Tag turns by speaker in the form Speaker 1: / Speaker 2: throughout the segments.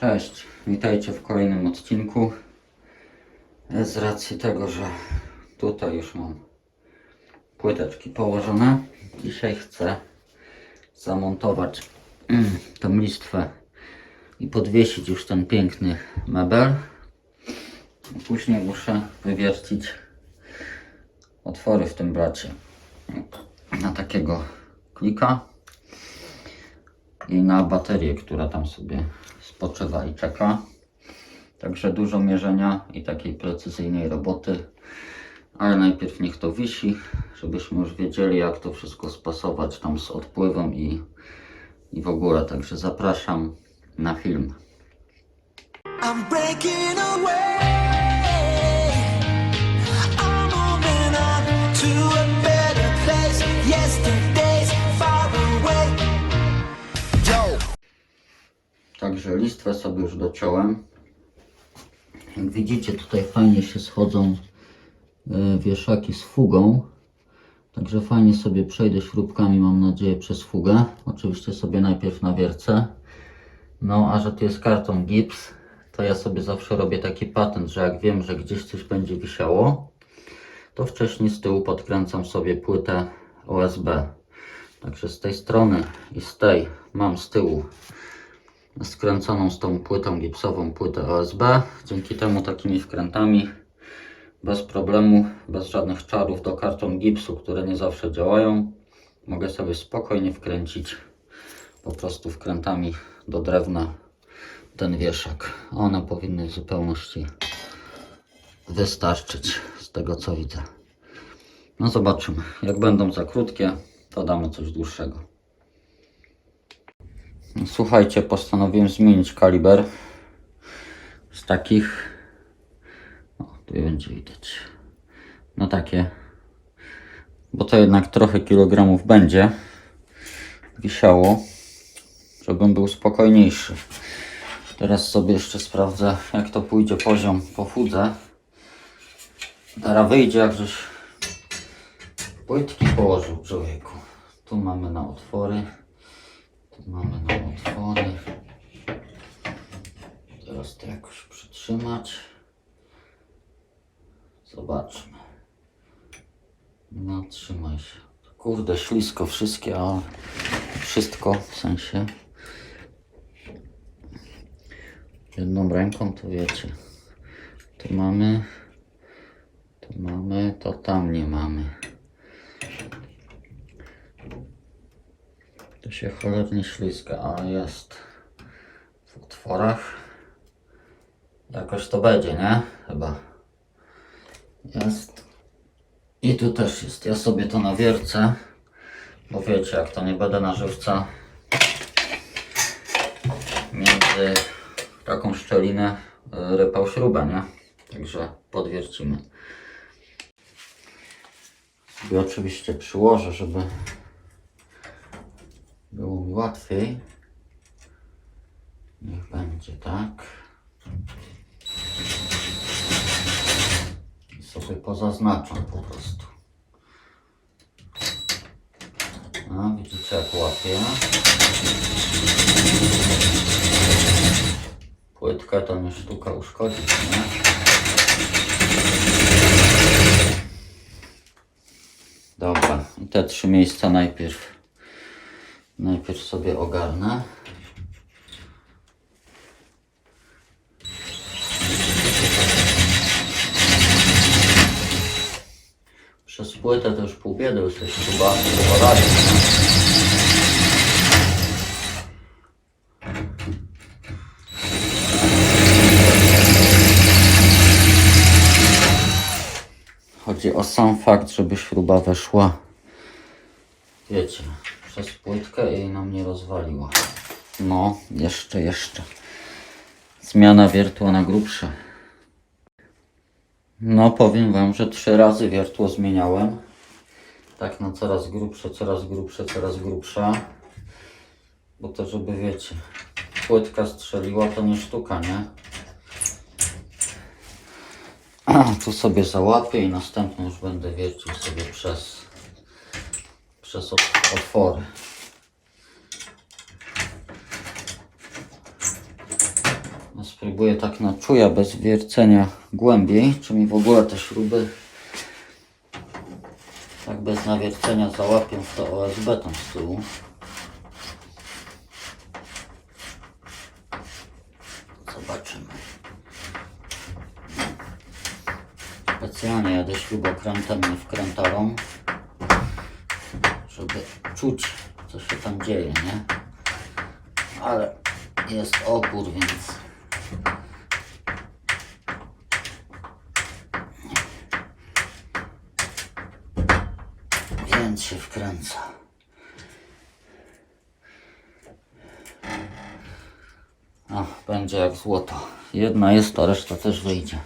Speaker 1: Cześć, witajcie w kolejnym odcinku. Z racji tego, że tutaj już mam płyteczki położone, dzisiaj chcę zamontować mm, tą listwę i podwiesić już ten piękny mebel. Później muszę wywiercić otwory w tym bracie na takiego klika i na baterię, która tam sobie spoczywa i czeka. Także dużo mierzenia i takiej precyzyjnej roboty. Ale najpierw niech to wisi, żebyśmy już wiedzieli jak to wszystko spasować tam z odpływem i, i w ogóle. Także zapraszam na film.
Speaker 2: I'm breaking away.
Speaker 1: Także listwę sobie już dociąłem. Jak widzicie tutaj fajnie się schodzą e, wieszaki z fugą. Także fajnie sobie przejdę śrubkami, mam nadzieję, przez fugę. Oczywiście sobie najpierw na wiercę. No, a że tu jest karton gips, to ja sobie zawsze robię taki patent, że jak wiem, że gdzieś coś będzie wisiało, to wcześniej z tyłu podkręcam sobie płytę OSB. Także z tej strony i z tej mam z tyłu skręconą z tą płytą gipsową płytę OSB. Dzięki temu takimi wkrętami bez problemu, bez żadnych czarów do karton gipsu, które nie zawsze działają, mogę sobie spokojnie wkręcić po prostu wkrętami do drewna ten wieszak. One powinny w zupełności wystarczyć z tego co widzę. No zobaczymy. Jak będą za krótkie, to damy coś dłuższego. Słuchajcie, postanowiłem zmienić kaliber z takich. O, tu będzie widać. No takie. Bo to jednak trochę kilogramów będzie wisiało, żebym był spokojniejszy. Teraz sobie jeszcze sprawdzę, jak to pójdzie poziom po fudze. Teraz wyjdzie, jak żeś płytki położył człowieku. Tu mamy na otwory. Mamy na otwory. Teraz to jakoś przytrzymać. Zobaczmy. No, trzymaj się. Kurde, ślisko wszystkie, ale wszystko w sensie. Jedną ręką to wiecie. Tu mamy. Tu mamy, to tam nie mamy. To się cholernie ślizga, ale jest w otworach. Jakoś to będzie, nie? Chyba. Jest. I tu też jest. Ja sobie to nawiercę. Bo wiecie, jak to nie będę na żywca między taką szczelinę y, rypał śrubę, nie? Także podwiercimy. Sobie oczywiście przyłożę, żeby było mi łatwiej. Niech będzie tak. I sobie pozaznaczam po prostu. A, widzicie jak łapie. Płytkę to nie sztuka uszkodzić, nie? Dobra, i te trzy miejsca najpierw Najpierw sobie ogarnę. Przez płytę to już pół biedy, już się chyba poradzi. Chodzi o sam fakt, żeby śruba weszła wiecie, przez płytkę i nam nie rozwaliła. No, jeszcze, jeszcze. Zmiana wiertła na grubsze. No, powiem Wam, że trzy razy wiertło zmieniałem. Tak na coraz grubsze, coraz grubsze, coraz grubsze. Bo to, żeby wiecie, płytka strzeliła, to nie sztuka, nie? A, tu sobie załapię i następnie już będę wiercił sobie przez przez ot- otwory. No, Spróbuję tak na czuja, bez wiercenia głębiej, czy mi w ogóle te śruby tak bez nawiercenia załapią w to OSB tam z tyłu. Zobaczymy. Specjalnie jadę śrubokrętem, nie wkrętarą, żeby czuć, co się tam dzieje, nie? Ale jest opór, więc więc się wkręca. O, będzie jak złoto. Jedna jest, to reszta też wyjdzie.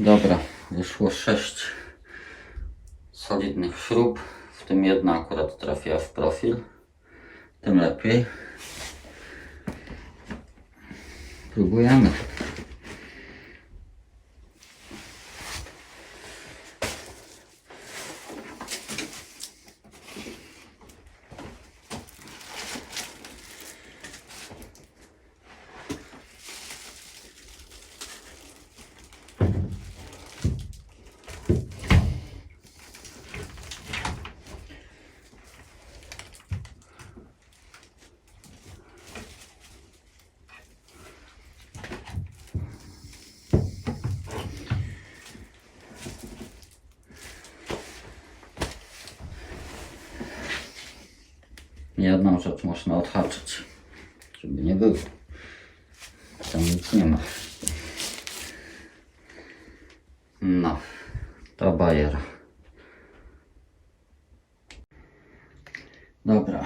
Speaker 1: Dobra, wyszło sześć solidnych śrub, w tym jedna akurat trafiła w profil, tym lepiej. Próbujemy. Jedną rzecz można odhaczyć, żeby nie było. Tam nic nie ma. No, to bajer. Dobra,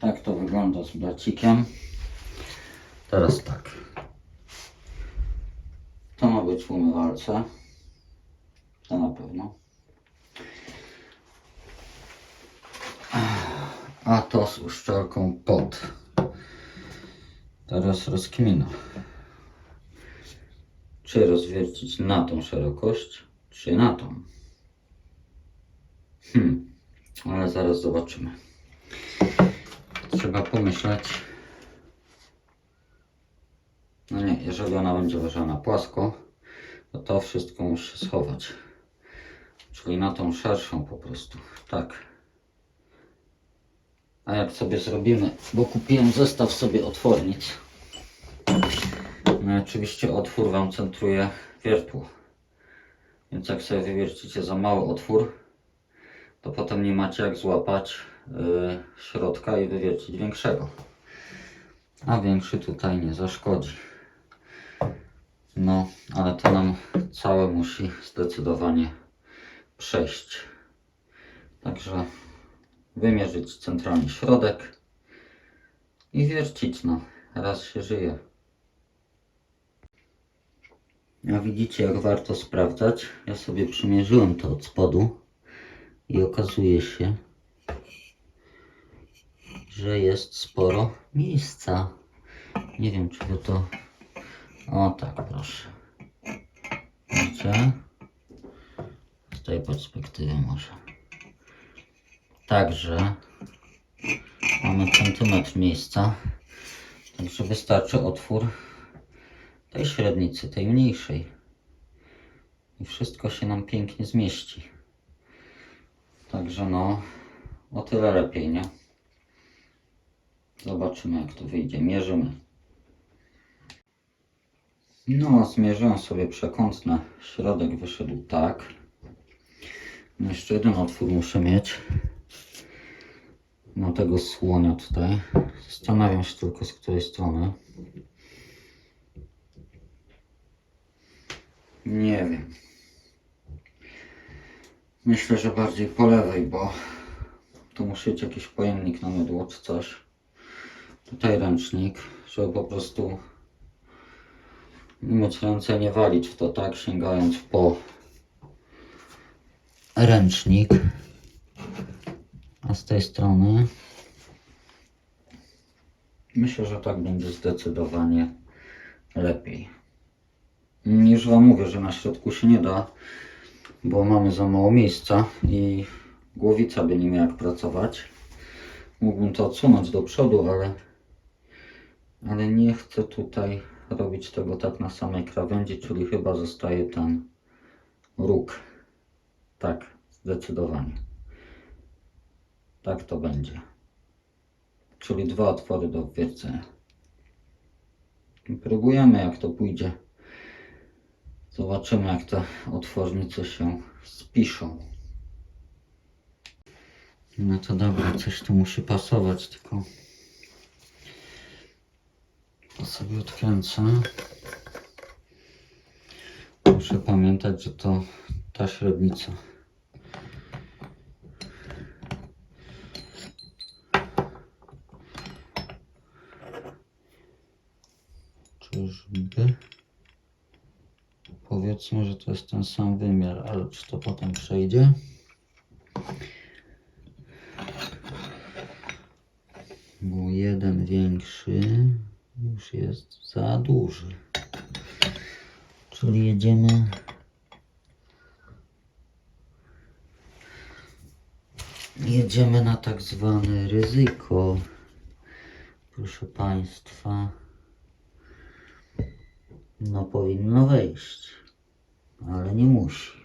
Speaker 1: tak to wygląda z blacikiem. Teraz tak. To ma być w umywalce. To na pewno. A to z uszczelką pod. Teraz rozkmina. Czy rozwiercić na tą szerokość, czy na tą? Hmm, ale zaraz zobaczymy. Trzeba pomyśleć. No nie, jeżeli ona będzie leżała na płasko, to to wszystko musi się schować. Czyli na tą szerszą po prostu. Tak. A jak sobie zrobimy, bo kupiłem zestaw sobie otwornic. No i oczywiście otwór Wam centruje wiertło. Więc jak sobie wywiercicie za mały otwór, to potem nie macie jak złapać yy, środka i wywiercić większego. A większy tutaj nie zaszkodzi. No, ale to nam całe musi zdecydowanie przejść. Także wymierzyć centralnie środek i wiercić, no, raz się żyje. A widzicie, jak warto sprawdzać. Ja sobie przymierzyłem to od spodu i okazuje się, że jest sporo miejsca. Nie wiem, czy to. O, tak, proszę. Widzicie? Z tej perspektywy może. Także mamy centymetr miejsca. Także wystarczy otwór tej średnicy, tej mniejszej. I wszystko się nam pięknie zmieści. Także no, o tyle lepiej, nie? Zobaczymy jak to wyjdzie. Mierzymy. No, zmierzyłem sobie przekątne. Środek wyszedł tak. No, Jeszcze jeden otwór muszę mieć. Na tego słonia tutaj. Zastanawiam się tylko z której strony. Nie wiem. Myślę, że bardziej po lewej, bo tu musi być jakiś pojemnik na mydło czy coś. Tutaj ręcznik, żeby po prostu mieć ręce nie walić w to tak, sięgając po ręcznik. A z tej strony myślę, że tak będzie zdecydowanie lepiej. Już Wam mówię, że na środku się nie da, bo mamy za mało miejsca i głowica by nie miała jak pracować. mógłbym to odsunąć do przodu, ale, ale nie chcę tutaj robić tego tak na samej krawędzi, czyli chyba zostaje ten róg. Tak, zdecydowanie. Tak to będzie. Czyli dwa otwory do wwiercenia. I Próbujemy jak to pójdzie. Zobaczymy jak te otwornice się spiszą. No to dobra, coś tu musi pasować, tylko to sobie odkręcę. Muszę pamiętać, że to ta średnica. Powiedzmy, że to jest ten sam wymiar, ale czy to potem przejdzie? Bo jeden większy już jest za duży. Czyli jedziemy. Jedziemy na tak zwane ryzyko. Proszę Państwa. No powinno wejść, ale nie musi.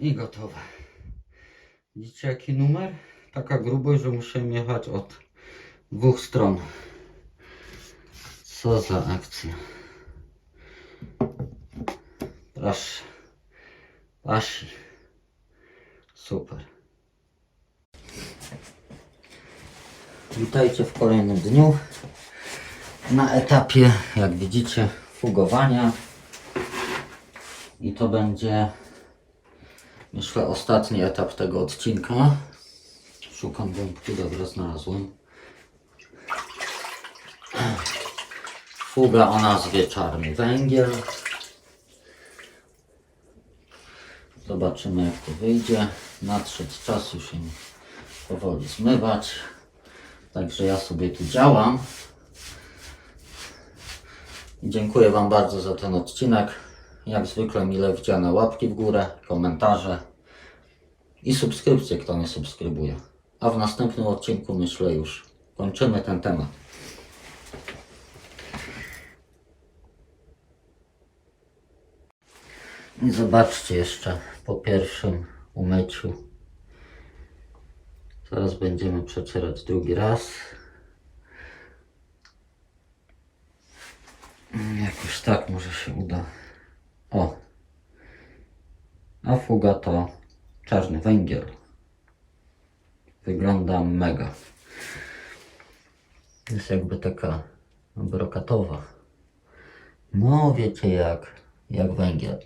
Speaker 1: I gotowe. Widzicie jaki numer? Taka grubość, że musiałem jechać od dwóch stron. Co za akcja. Proszę. Pasi. Super. Witajcie w kolejnym dniu. Na etapie, jak widzicie, fugowania. I to będzie Myślę ostatni etap tego odcinka. Szukam gąbki, dobra, znalazłem. Fuga o nazwie Czarny Węgiel. Zobaczymy jak to wyjdzie. Nadszedł czas już się powoli zmywać. Także ja sobie tu działam. I dziękuję Wam bardzo za ten odcinek. Jak zwykle mile widziane łapki w górę, komentarze i subskrypcje, kto nie subskrybuje. A w następnym odcinku myślę już kończymy ten temat. I zobaczcie jeszcze po pierwszym umyciu. Teraz będziemy przecierać drugi raz. Jakoś tak może się uda. O. A fuga to czarny węgiel. Wygląda mega. Jest jakby taka brokatowa. No wiecie jak, jak węgiel.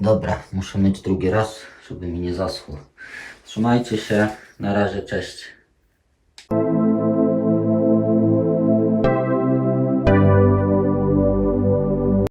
Speaker 1: Dobra, muszę myć drugi raz, żeby mi nie zaschło. Trzymajcie się. Na razie, cześć.